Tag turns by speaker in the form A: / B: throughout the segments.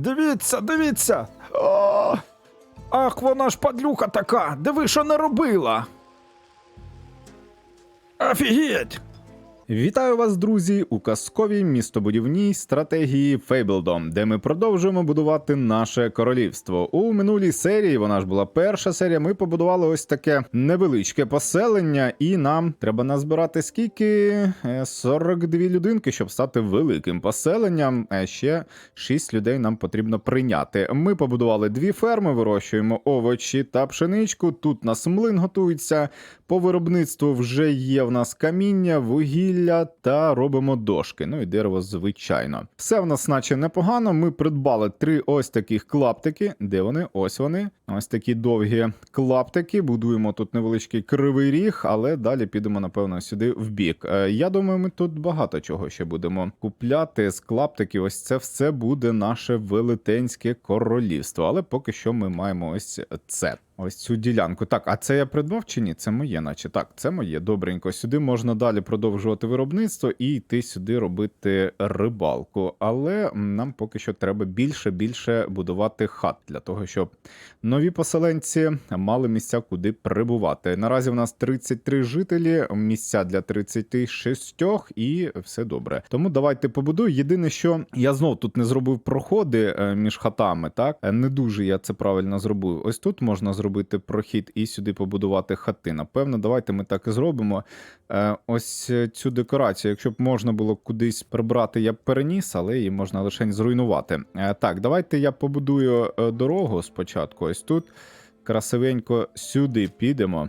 A: Дивіться, дивіться. О! Ах, вона ж падлюка така. Диви, що не робила. Офігеть! Вітаю вас, друзі, у казковій містобудівній стратегії Фейблдом, де ми продовжуємо будувати наше королівство. У минулій серії, вона ж була перша серія. Ми побудували ось таке невеличке поселення, і нам треба назбирати скільки Е, 42 людинки, щоб стати великим поселенням. Ще 6 людей нам потрібно прийняти. Ми побудували дві ферми, вирощуємо овочі та пшеничку. Тут нас млин готується. По виробництву вже є в нас каміння, вугілля та робимо дошки. Ну і дерево, звичайно. Все в нас, наче непогано. Ми придбали три ось таких клаптики. Де вони? Ось вони. Ось такі довгі клаптики. Будуємо тут невеличкий кривий ріг, але далі підемо, напевно, сюди в бік. Е, Я думаю, ми тут багато чого ще будемо купляти з клаптиків. Ось це все буде наше велетенське королівство. Але поки що ми маємо ось це. Ось цю ділянку. Так, а це я придбав чи ні? Це моє, наче так, це моє. Добренько. Сюди можна далі продовжувати виробництво і йти сюди робити рибалку. Але нам поки що треба більше більше будувати хат для того, щоб нові поселенці мали місця, куди прибувати. Наразі в нас 33 жителі, місця для 36 і все добре. Тому давайте побудую. Єдине, що я знов тут не зробив проходи е, між хатами, так Е, не дуже я це правильно зробив. Ось тут можна зробити прохід і сюди побудувати хати. Напевно, давайте ми так і зробимо. Е, Ось цю декорацію, якщо б можна було кудись прибрати, я б переніс, але її можна лише зруйнувати. Е, Так, давайте я побудую е, дорогу спочатку. Ось тут красивенько сюди підемо.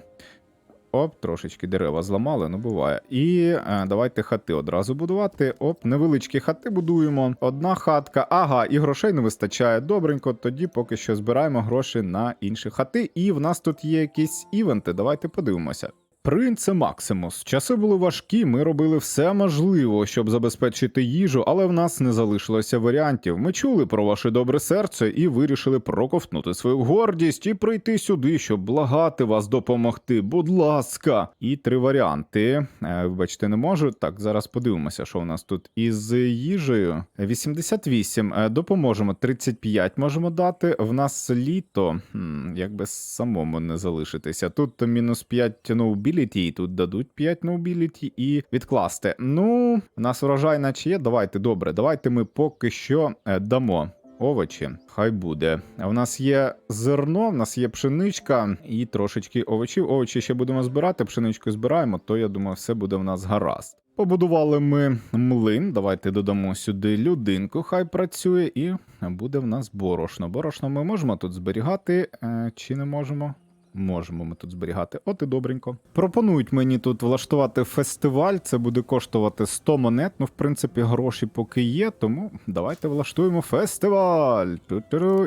A: Оп, трошечки дерева зламали, ну буває. І е, давайте хати одразу будувати. Оп, невеличкі хати будуємо. Одна хатка. Ага, і грошей не вистачає. Добренько. Тоді поки що збираємо гроші на інші хати. І в нас тут є якісь івенти. Давайте подивимося. Принце Максимус, часи були важкі. Ми робили все можливе, щоб забезпечити їжу, але в нас не залишилося варіантів. Ми чули про ваше добре серце і вирішили проковтнути свою гордість і прийти сюди, щоб благати вас допомогти. Будь ласка, і три варіанти. Е, Вибачте, не можу. Так, зараз подивимося, що у нас тут із їжею. 88. Е, Допоможемо. 35 можемо дати. В нас літо. Хм, якби самому не залишитися. Тут мінус 5 ноубіліті, і тут дадуть 5 ноубіліті і відкласти. Ну, у нас врожай наче є. Давайте, добре, давайте ми поки що е, дамо. Овочі, хай буде. В нас є зерно, в нас є пшеничка і трошечки овочів. Овочі ще будемо збирати, пшеничку збираємо, то я думаю, все буде в нас гаразд. Побудували ми млин. Давайте додамо сюди людинку, хай працює, і буде в нас борошно. Борошно ми можемо тут зберігати, е, чи не можемо? Можемо ми тут зберігати. От і добренько. Пропонують мені тут влаштувати фестиваль. Це буде коштувати 100 монет. Ну, в принципі, гроші поки є, тому давайте влаштуємо фестиваль.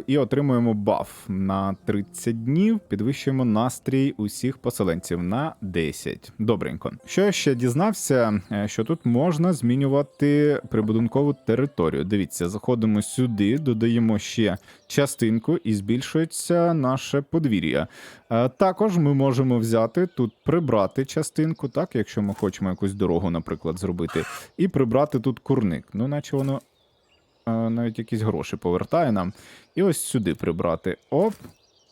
A: І отримуємо баф на 30 днів. Підвищуємо настрій усіх поселенців на 10. Добренько. Що я ще дізнався, е, що тут можна змінювати прибудинкову територію. Дивіться, заходимо сюди, додаємо ще частинку і збільшується наше подвір'я. Е, Також ми можемо взяти тут прибрати частинку, так, якщо ми хочемо якусь дорогу, наприклад, зробити, і прибрати тут курник. Ну, наче воно е, навіть якісь гроші повертає нам. І ось сюди прибрати. Оп.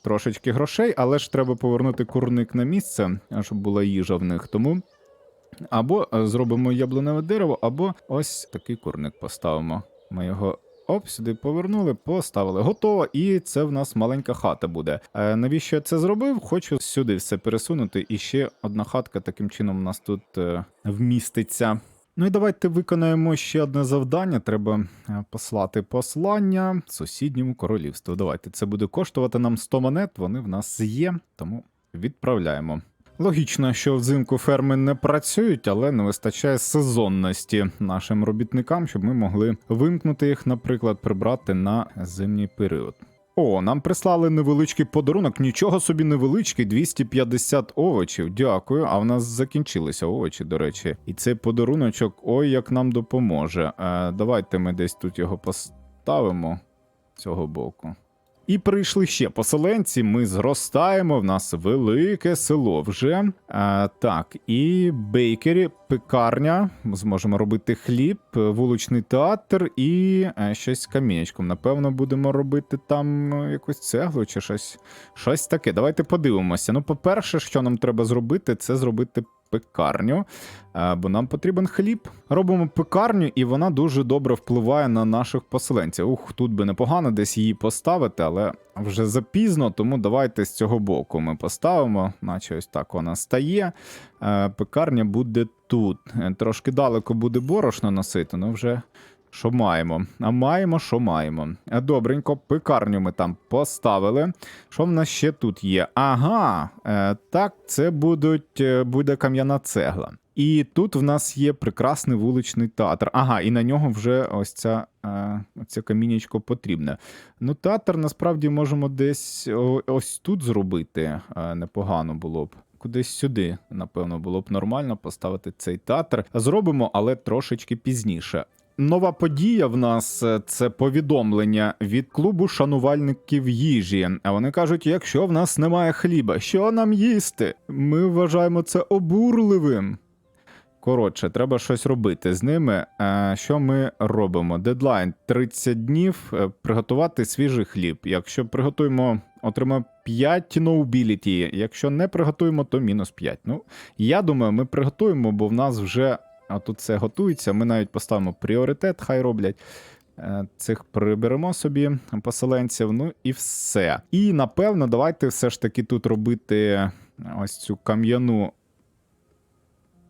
A: Трошечки грошей, але ж треба повернути курник на місце, щоб була їжа в них. Тому або е, зробимо яблуневе дерево, або ось такий курник поставимо. Ми його Оп, сюди повернули, поставили. Готово, і це в нас маленька хата буде. Е, навіщо я це зробив? Хочу сюди все пересунути, і ще одна хатка таким чином у нас тут е, вміститься. Ну і давайте виконаємо ще одне завдання. Треба е, послати послання сусідньому королівству. Давайте це буде коштувати нам 100 монет. Вони в нас є, тому відправляємо. Логічно, що взимку ферми не працюють, але не вистачає сезонності нашим робітникам, щоб ми могли вимкнути їх, наприклад, прибрати на зимній період. О, нам прислали невеличкий подарунок. Нічого собі невеличкий, 250 овочів. Дякую. А в нас закінчилися овочі, до речі. І цей подаруночок, ой, як нам допоможе. Е, давайте ми десь тут його поставимо цього боку. І прийшли ще поселенці. Ми зростаємо. В нас велике село вже. А, так, і бейкері, пекарня. Зможемо робити хліб, е, вуличний театр і е, щось камінечком. Напевно, будемо робити там е, якусь цеглу чи щось, щось таке. Давайте подивимося. Ну, по-перше, що нам треба зробити, це зробити пекарню, е, бо нам потрібен хліб. Робимо пекарню, і вона дуже добре впливає на наших поселенців. Ух, тут би непогано десь її поставити, але вже запізно, тому давайте з цього боку ми поставимо, наче ось так вона стає. Е, Пекарня буде тут. Е, Трошки далеко буде борошно носити, ну вже. Що маємо? А маємо, що маємо. Добренько, пекарню ми там поставили. Що в нас ще тут є? Ага, е, так, це будуть, е, буде кам'яна цегла. І тут в нас є прекрасний вуличний театр. Ага, і на нього вже ось ця, е, це камінечко потрібне. Ну, театр насправді можемо десь ось тут зробити. Непогано було б. Кудись сюди, напевно, було б нормально поставити цей театр. Зробимо, але трошечки пізніше. Нова подія в нас е, це повідомлення від клубу шанувальників їжі. А вони кажуть: якщо в нас немає хліба, що нам їсти? Ми вважаємо це обурливим. Коротше, треба щось робити з ними. Е, Що ми робимо? Дедлайн 30 днів е, приготувати свіжий хліб. Якщо приготуємо, отримаємо 5 ноубіліті. Якщо не приготуємо, то мінус 5. Ну, я думаю, ми приготуємо, бо в нас вже а тут все готується. Ми навіть поставимо пріоритет, хай роблять. Е, Цих приберемо собі поселенців, ну і все. І напевно, давайте все ж таки тут робити ось цю кам'яну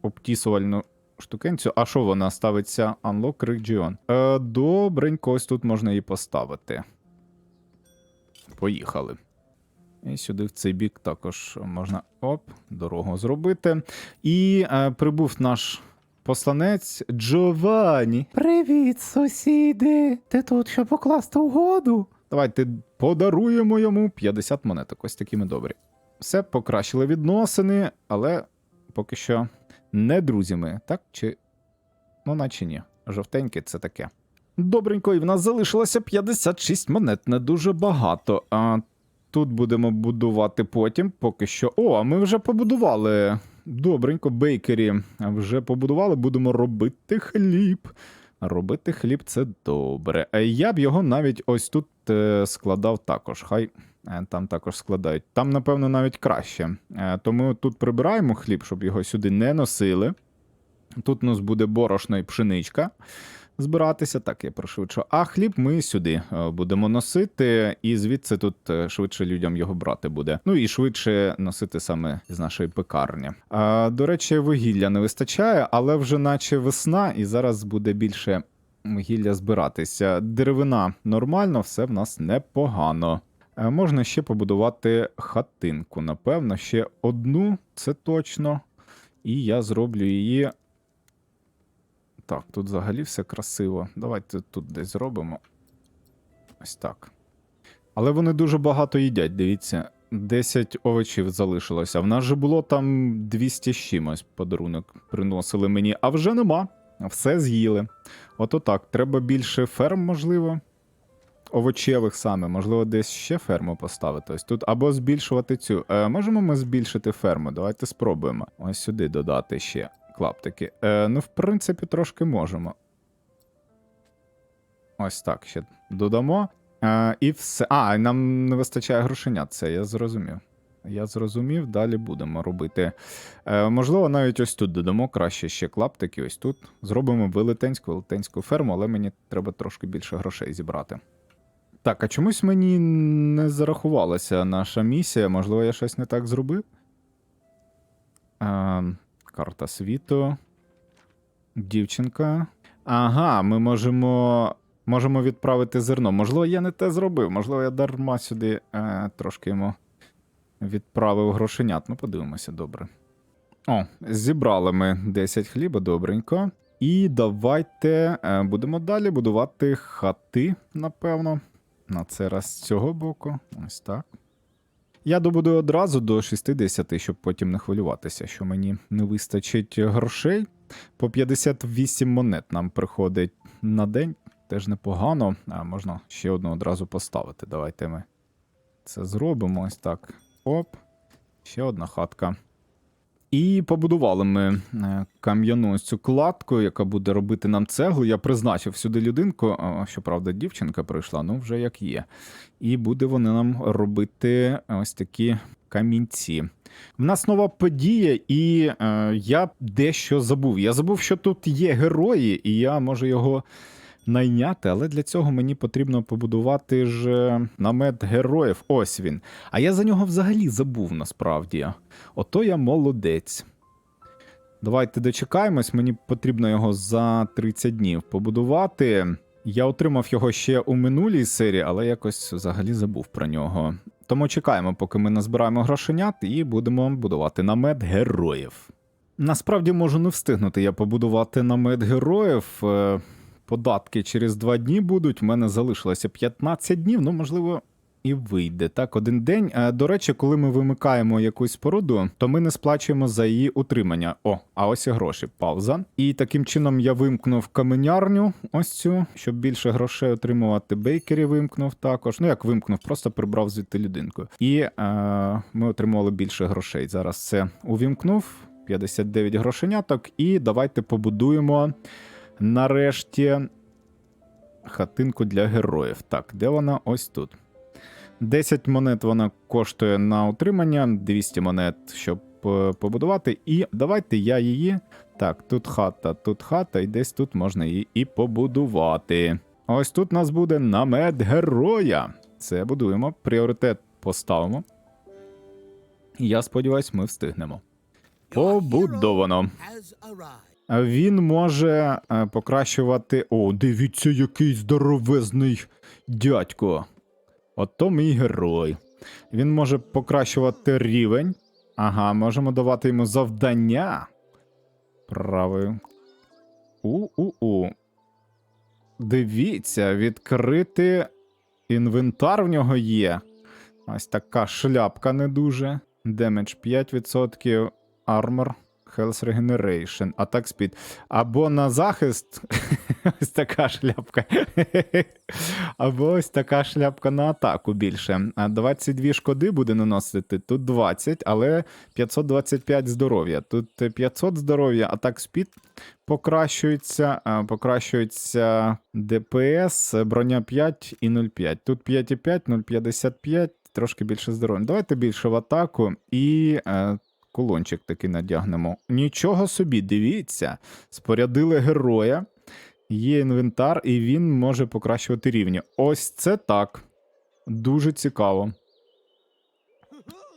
A: обтісувальну штукенцю. А що вона ставиться? Unlock Region. Е, добренько, ось тут можна її поставити. Поїхали. І сюди в цей бік також можна оп, дорогу зробити. І е, прибув наш посланець Джованні.
B: Привіт, сусіди! Ти тут, щоб покласти угоду?
A: Давайте подаруємо йому 50 монеток. Ось такі ми добрі. Все, покращили відносини, але поки що не друзями, так? Чи. Ну, наче ні. Жовтеньке це таке. Добренько, і в нас залишилося 56 монет, не дуже багато. А тут будемо будувати потім, поки що. О, а ми вже побудували. Добренько, бейкері. Вже побудували, будемо робити хліб. Робити хліб це добре. Я б його навіть ось тут е, складав також. Хай е, там також складають. Там, напевно, навіть краще. Е, Тому тут прибираємо хліб, щоб його сюди не носили. Тут у нас буде борошно і пшеничка збиратися. Так, я пришвидшу. А хліб ми сюди е, будемо носити, і звідси тут е, швидше людям його брати буде. Ну і швидше носити саме з нашої пекарні. До речі, вугілля не вистачає, але вже наче весна, і зараз буде більше вугілля збиратися. Деревина нормально, все в нас непогано. Е, Можна ще побудувати хатинку. Напевно, ще одну, це точно. І я зроблю її. Так, тут взагалі все красиво. Давайте тут десь зробимо. Ось так. Але вони дуже багато їдять, дивіться. 10 овочів залишилося. В нас же було там 200 з чимось подарунок приносили мені, а вже нема. Все з'їли. Ото так, треба більше ферм, можливо. Овочевих саме, можливо, десь ще ферму поставити. Ось тут або збільшувати цю. Е, можемо ми збільшити ферму? Давайте спробуємо. Ось сюди додати ще клаптики. Е, ну, в принципі, трошки можемо. Ось так ще додамо. Е, і все. А, нам не вистачає грошенят, це я зрозумів. Я зрозумів, далі будемо робити. Е, можливо, навіть ось тут додамо краще ще клаптики. Ось тут. Зробимо велетенську велетенську ферму, але мені треба трошки більше грошей зібрати. Так, а чомусь мені не зарахувалася наша місія. Можливо, я щось не так зробив. Е, карта світу. Дівчинка. Ага, ми можемо. Можемо відправити зерно. Можливо, я не те зробив. Можливо, я дарма сюди е, трошки йому відправив грошенят. Ну, подивимося, добре. О, зібрали ми 10 хліба, добренько. І давайте е, будемо далі будувати хати, напевно. На це раз з цього боку. Ось так. Я добуду одразу до 60, щоб потім не хвилюватися, що мені не вистачить грошей. По 58 монет нам приходить на день. Теж непогано. А можна ще одну одразу поставити. Давайте ми це зробимо ось так. Оп. Ще одна хатка. І побудували ми е, кам'яну цю кладку, яка буде робити нам цеглу. Я призначив сюди людинку, щоправда, дівчинка прийшла, ну вже як є. І буде вони нам робити ось такі камінці. В нас нова подія, і е, я дещо забув. Я забув, що тут є герої, і я можу його найняти, але для цього мені потрібно побудувати ж е, намет героїв. Ось він. А я за нього взагалі забув насправді. Ото я молодець. Давайте дочекаємось, мені потрібно його за 30 днів побудувати. Я отримав його ще у минулій серії, але якось взагалі забув про нього. Тому чекаємо, поки ми назбираємо грошенят, і будемо будувати намет героїв. Насправді можу не встигнути я побудувати намет героїв. Податки через два дні будуть. У мене залишилося 15 днів, ну можливо. І вийде так один день. Е, До речі, коли ми вимикаємо якусь споруду, то ми не сплачуємо за її утримання. О, а ось і гроші. Пауза. І таким чином я вимкнув каменярню, ось цю, щоб більше грошей отримувати. Бейкері вимкнув також. Ну як вимкнув, просто прибрав звідти людинку. І е, ми отримували більше грошей. Зараз це увімкнув. 59 грошеняток. І давайте побудуємо нарешті хатинку для героїв. Так, де вона? Ось тут. 10 монет вона коштує на утримання, 200 монет, щоб е, побудувати. І давайте я її. Так, тут хата, тут хата, і десь тут можна її і побудувати. Ось тут у нас буде намет героя. Це будуємо. Пріоритет поставимо. Я сподіваюся, ми встигнемо. Побудовано. А Він може е, покращувати. О, дивіться, який здоровезний дядько. Ото мій герой. Він може покращувати рівень. Ага, можемо давати йому завдання. Правою. У-у-у. Дивіться, відкрити інвентар в нього є. Ось така шляпка не дуже. Демедж 5%, армор, Health Regeneration, Attack Speed. Або на захист. ось така шляпка. Або ось така шляпка на атаку більше. 22 шкоди буде наносити. Тут 20, але 525 здоров'я. Тут 500 здоров'я, атак спід покращується, покращується ДПС, броня 5 і 0,5. Тут 5,5, 0,55, трошки більше здоров'я. Давайте більше в атаку і. Кулончик такий надягнемо. Нічого собі, дивіться. Спорядили героя, є інвентар, і він може покращувати рівні. Ось це так. Дуже цікаво.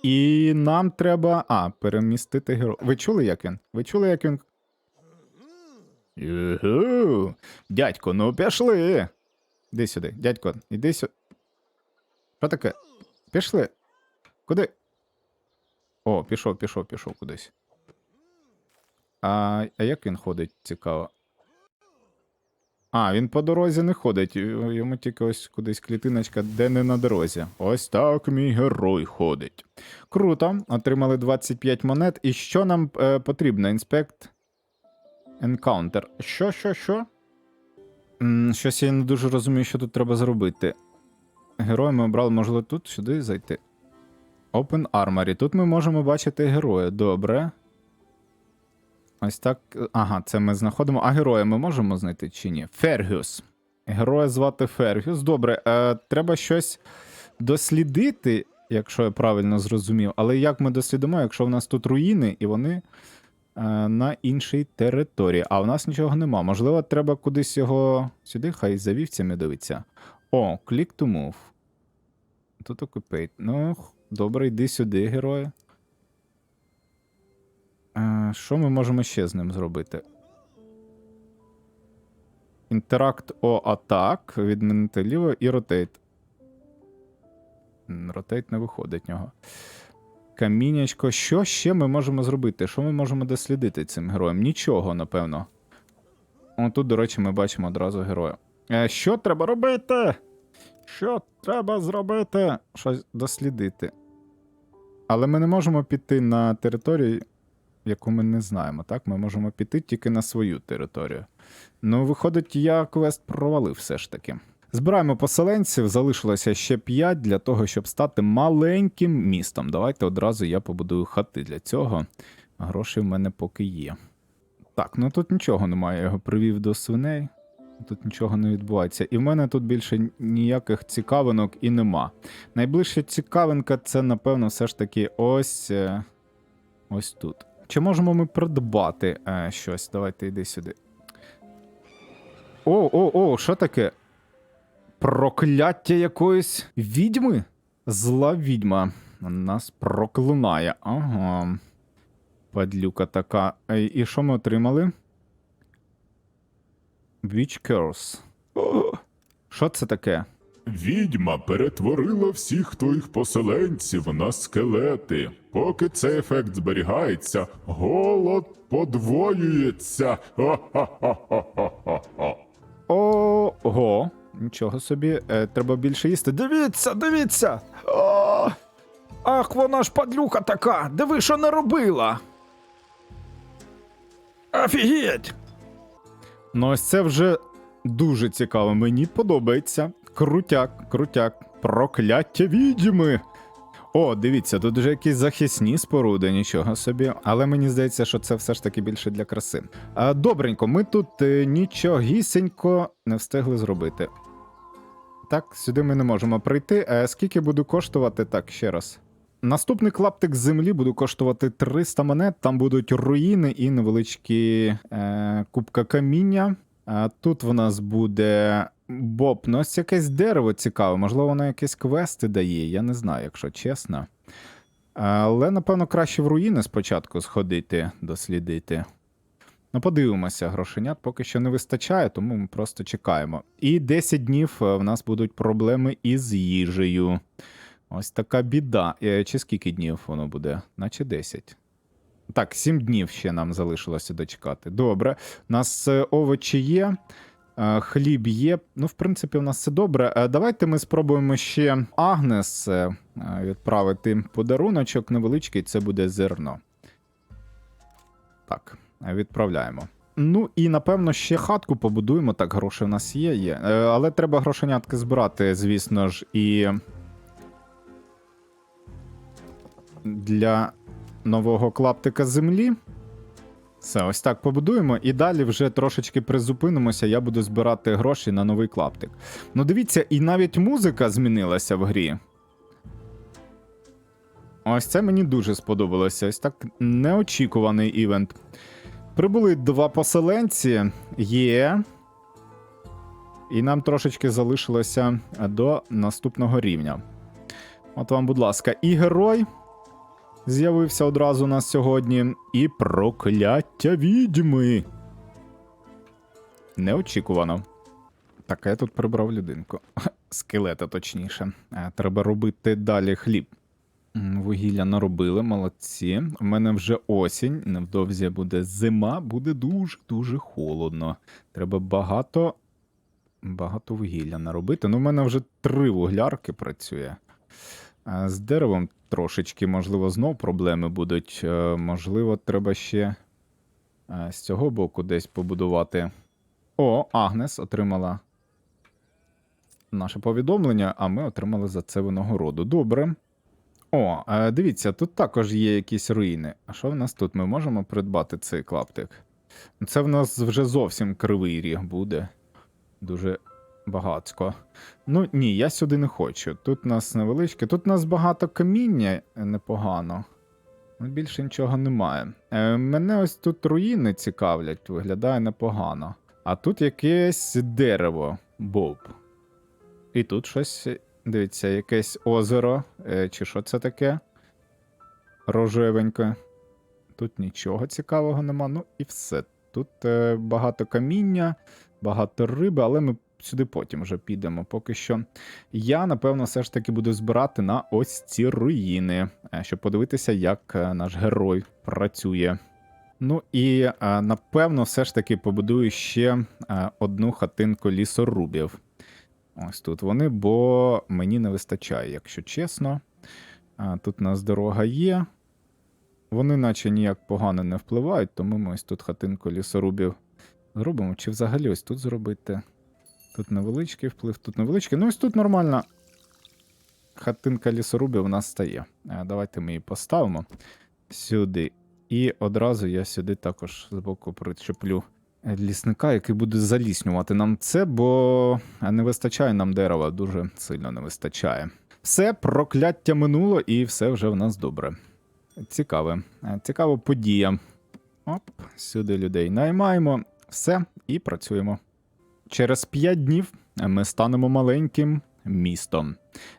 A: І нам треба. А, перемістити героя. Ви чули, як він? Ви чули, як він. Югу. Дядько, ну пішли. Іди сюди, дядько, іди сюди. Що таке? Пішли. Куди? О, пішов, пішов, пішов кудись. А, а як він ходить, цікаво? А, він по дорозі не ходить. Йому тільки ось кудись клітиночка, де не на дорозі. Ось так мій герой ходить. Круто. Отримали 25 монет. І що нам е, потрібно? Інспект. Енкаунтер. Що, що, що? М, щось я не дуже розумію, що тут треба зробити. Героя ми обрали, можливо, тут сюди зайти. Open Armory. Тут ми можемо бачити героя. Добре. Ось так. Ага, це ми знаходимо. А героя ми можемо знайти чи ні? Фергюс. Героя звати Фергюс. Добре, е, треба щось дослідити, якщо я правильно зрозумів. Але як ми дослідимо, якщо в нас тут руїни і вони е, на іншій території. А в нас нічого нема. Можливо, треба кудись його сюди, хай за вівцями дивиться. О, click to move. Тут окупейт. Ну, добре, йди сюди, герої. Е, Що ми можемо ще з ним зробити? Інтеракт о атак. Відмінити ліво і ротейт. Ротейт не виходить нього. Камінячко. Що ще ми можемо зробити? Що ми можемо дослідити цим героєм? Нічого, напевно. О, тут, до речі, ми бачимо одразу героя. Е, що треба робити? Що треба зробити? Щось дослідити. Але ми не можемо піти на територію, яку ми не знаємо, так? Ми можемо піти тільки на свою територію. Ну, виходить, я квест провалив все ж таки. Збираємо поселенців, залишилося ще 5 для того, щоб стати маленьким містом. Давайте одразу я побудую хати для цього. Гроші в мене поки є. Так, ну тут нічого немає, я його привів до свиней. Тут нічого не відбувається. І в мене тут більше ніяких цікавинок і нема. Найближча цікавинка це, напевно, все ж таки ось. е, Ось тут. Чи можемо ми придбати е, щось? Давайте йди сюди. О, о, о, що таке? Прокляття якоїсь відьми? Зла відьма. Нас проклинає. Ага. Падлюка така. І що ми отримали? Witch Curse. Що це таке?
C: Відьма перетворила всіх твоїх поселенців на скелети. Поки цей ефект зберігається, голод подвоюється.
A: Ого, нічого собі, е, треба більше їсти. Дивіться, дивіться! О! Ах, вона ж падлюка така! Диви, що не робила! Офігеть! Ну, ось це вже дуже цікаво. Мені подобається. Крутяк, крутяк. Прокляття відьми. О, дивіться, тут вже якісь захисні споруди, нічого собі. Але мені здається, що це все ж таки більше для краси. А, добренько, ми тут е, нічогісінько не встигли зробити. Так, сюди ми не можемо прийти. Е, скільки буде коштувати? Так, ще раз. Наступний клаптик землі буде коштувати 300 монет. Там будуть руїни і невеличкі е, кубка каміння. А тут в нас буде Боб. Ну, ось якесь дерево цікаве. Можливо, воно якісь квести дає. Я не знаю, якщо чесно. Але, напевно, краще в руїни спочатку сходити, дослідити. Ну, подивимося, грошенят поки що не вистачає, тому ми просто чекаємо. І 10 днів е, в нас будуть проблеми із їжею. Ось така біда. Е, Чи скільки днів воно буде? Наче 10. Так, 7 днів ще нам залишилося дочекати. Добре. У нас е, овочі є, е, хліб є. Ну, в принципі, у нас все добре. Давайте ми спробуємо ще Агнес відправити подаруночок невеличкий, це буде зерно. Так, відправляємо. Ну і напевно ще хатку побудуємо. Так, гроші в нас є, є. Але треба грошенятки збирати, звісно ж, і для нового клаптика землі. Все, ось так побудуємо, і далі вже трошечки призупинимося. Я буду збирати гроші на новий клаптик. Ну, дивіться, і навіть музика змінилася в грі. Ось це мені дуже сподобалося. Ось так неочікуваний івент. Прибули два поселенці. Є. І нам трошечки залишилося до наступного рівня. От вам, будь ласка, і герой з'явився одразу у нас сьогодні, і прокляття відьми. Неочікувано. Так, я тут прибрав людинку. Скелета, точніше. Е, Треба робити далі хліб. Вугілля наробили, молодці. У мене вже осінь, невдовзі буде зима, буде дуже-дуже холодно. Треба багато, багато вугілля наробити. Ну, в мене вже три вуглярки працює. З деревом трошечки, можливо, знов проблеми будуть. Е, Можливо, треба ще е, з цього боку десь побудувати. О, Агнес отримала наше повідомлення, а ми отримали за це винагороду. Добре. О, е, дивіться, тут також є якісь руїни. А що в нас тут? Ми можемо придбати цей клаптик? Це в нас вже зовсім кривий ріг буде. Дуже багатсько. Ну ні, я сюди не хочу. Тут нас невеличке. Тут нас багато каміння непогано. Ну, Більше нічого немає. Е, мене ось тут руїни цікавлять, виглядає непогано. А тут якесь дерево, боб. І тут щось, дивіться, якесь озеро. Е, чи що це таке? Рожевеньке. Тут нічого цікавого нема. Ну і все. Тут е, багато каміння, багато риби, але ми сюди потім вже підемо. Поки що я, напевно, все ж таки буду збирати на ось ці руїни, е, щоб подивитися, як е, наш герой працює. Ну і е, напевно, все ж таки побудую ще одну хатинку лісорубів. Ось тут вони, бо мені не вистачає, якщо чесно. Тут у нас дорога є. Вони наче ніяк погано не впливають, тому ми ось тут хатинку лісорубів зробимо. Чи взагалі ось тут зробити? Тут невеличкий вплив, тут невеличкий. Ну, ось тут нормально. Хатинка лісорубів у нас стає. Е, Давайте ми її поставимо сюди. І одразу я сюди також збоку причеплю лісника, який буде заліснювати нам це, бо не вистачає нам дерева, дуже сильно не вистачає. Все, прокляття минуло, і все вже в нас добре. Цікаве. Е, Цікава подія. Оп, сюди людей наймаємо. Все, і працюємо. Через 5 днів ми станемо маленьким містом.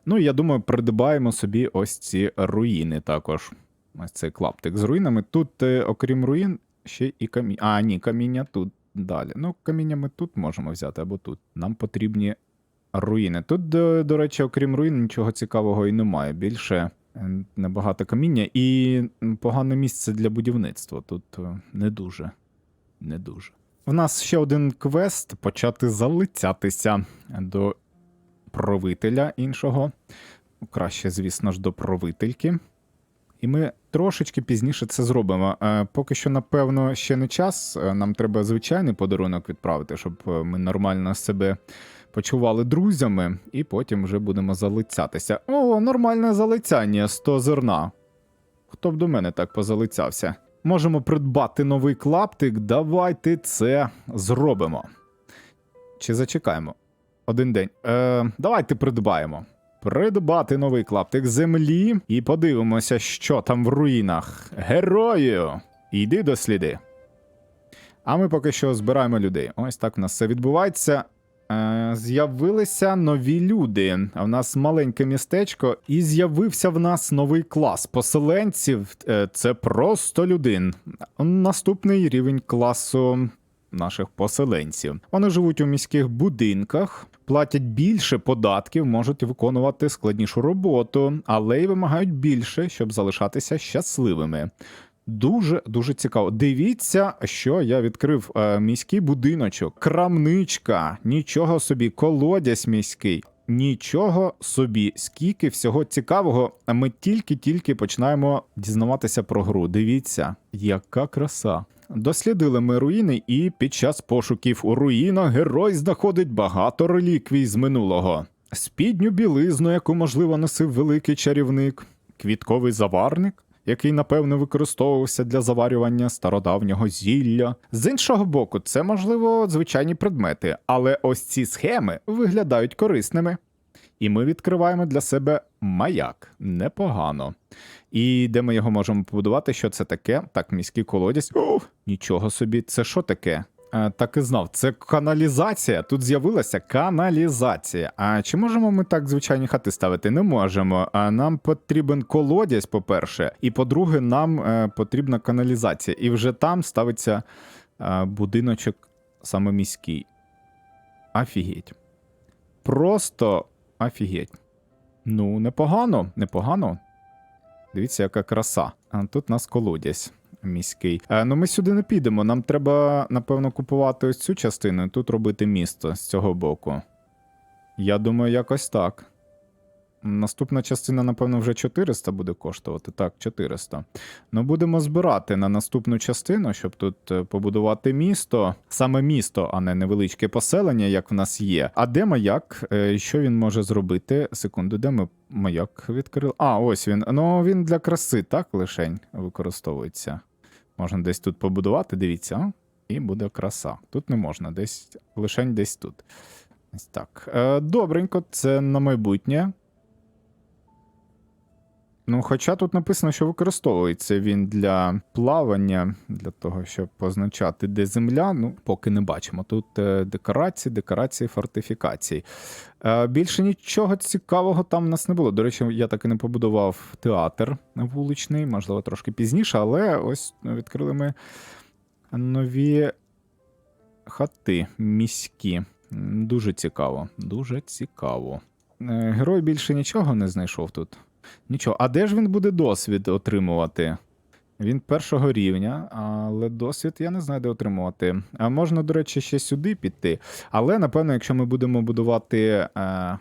A: Ну, я думаю, придбаємо собі ось ці руїни також. Ось цей клаптик з руїнами. Тут, е, окрім руїн, ще і каміння. А, ні, каміння тут далі. Ну, каміння ми тут можемо взяти або тут. Нам потрібні руїни. Тут, до, до речі, окрім руїн, нічого цікавого і немає. Більше е, небагато каміння і погане місце для будівництва. Тут е, не дуже. Не дуже. У нас ще один квест почати залицятися до правителя іншого. Ну, Краще, звісно ж, до правительки. І ми трошечки пізніше це зробимо. Е, Поки що, напевно, ще не час. Е, Нам треба звичайний подарунок відправити, щоб е, ми нормально себе почували друзями, і потім вже будемо залицятися. О, нормальне залицяння 100 зерна. Хто б до мене так позалицявся? Можемо придбати новий клаптик. Давайте це зробимо. Чи зачекаємо? Один день. Е, давайте придбаємо. Придбати новий клаптик землі і подивимося, що там в руїнах. Герою! Йди до сліди. А ми поки що збираємо людей. Ось так в нас все відбувається. Е, з'явилися нові люди. А в нас маленьке містечко, і з'явився в нас новий клас поселенців. Е, це просто людин. Наступний рівень класу наших поселенців. Вони живуть у міських будинках, платять більше податків, можуть виконувати складнішу роботу, але й вимагають більше, щоб залишатися щасливими. Дуже дуже цікаво. Дивіться, що я відкрив е, міський будиночок, крамничка, нічого собі, колодязь міський. Нічого собі, скільки всього цікавого. Ми тільки-тільки починаємо дізнаватися про гру. Дивіться, яка краса. Дослідили ми руїни, і під час пошуків у руїнах герой знаходить багато реліквій з минулого: спідню білизну, яку можливо носив великий чарівник, квітковий заварник, який напевно використовувався для заварювання стародавнього зілля. З іншого боку, це можливо звичайні предмети, але ось ці схеми виглядають корисними. І ми відкриваємо для себе маяк. Непогано. І де ми його можемо побудувати? Що це таке? Так, міський колодязь. О, нічого собі, це що таке? Е, так і знав, це каналізація. Тут з'явилася каналізація. А чи можемо ми так звичайні хати ставити? Не можемо. А нам потрібен колодязь, по-перше, і по-друге, нам е, потрібна каналізація. І вже там ставиться е, будиночок саме міський. Офігеть. Просто офігеть. Ну, непогано, непогано. Дивіться, яка краса. А тут у нас колодязь міський. Е, ну ми сюди не підемо. Нам треба, напевно, купувати ось цю частину і тут робити місто з цього боку. Я думаю, якось так. Наступна частина, напевно, вже 400 буде коштувати. Так, 400. Ну, будемо збирати на наступну частину, щоб тут е, побудувати місто. Саме місто, а не невеличке поселення, як в нас є. А де маяк? Е, Що він може зробити? Секунду, де ми маяк відкрили? А, ось він. Ну, він для краси, так, лишень використовується. Можна десь тут побудувати, дивіться, і буде краса. Тут не можна, десь лишень десь тут. Так. Е, Добренько, це на майбутнє. Ну, хоча тут написано, що використовується він для плавання, для того, щоб позначати, де земля. Ну, поки не бачимо. Тут е, декорації, декорації, фортифікації. Е, більше нічого цікавого там в нас не було. До речі, я так і не побудував театр вуличний, можливо, трошки пізніше, але ось відкрили ми нові хати міські. Дуже цікаво, дуже цікаво. Е, Герой більше нічого не знайшов тут. Нічого, а де ж він буде досвід отримувати? Він першого рівня, але досвід я не знаю, де отримувати. Можна, до речі, ще сюди піти. Але, напевно, якщо ми будемо будувати е,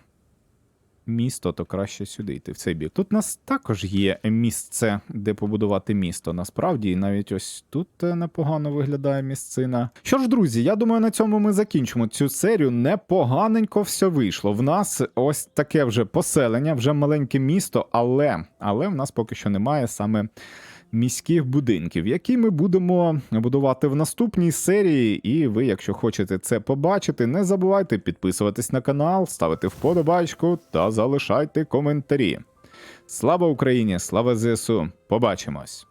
A: місто, то краще сюди йти в цей бік. Тут у нас також є місце, де побудувати місто. Насправді, і навіть ось тут е, непогано виглядає місцина. Що ж, друзі, я думаю, на цьому ми закінчимо цю серію. Непоганенько все вийшло. В нас ось таке вже поселення, вже маленьке місто, але, але в нас поки що немає саме міських будинків, які ми будемо будувати в наступній серії. І ви, якщо хочете це побачити, не забувайте підписуватись на канал, ставити вподобайку та залишайте коментарі. Слава Україні! Слава ЗСУ! Побачимось!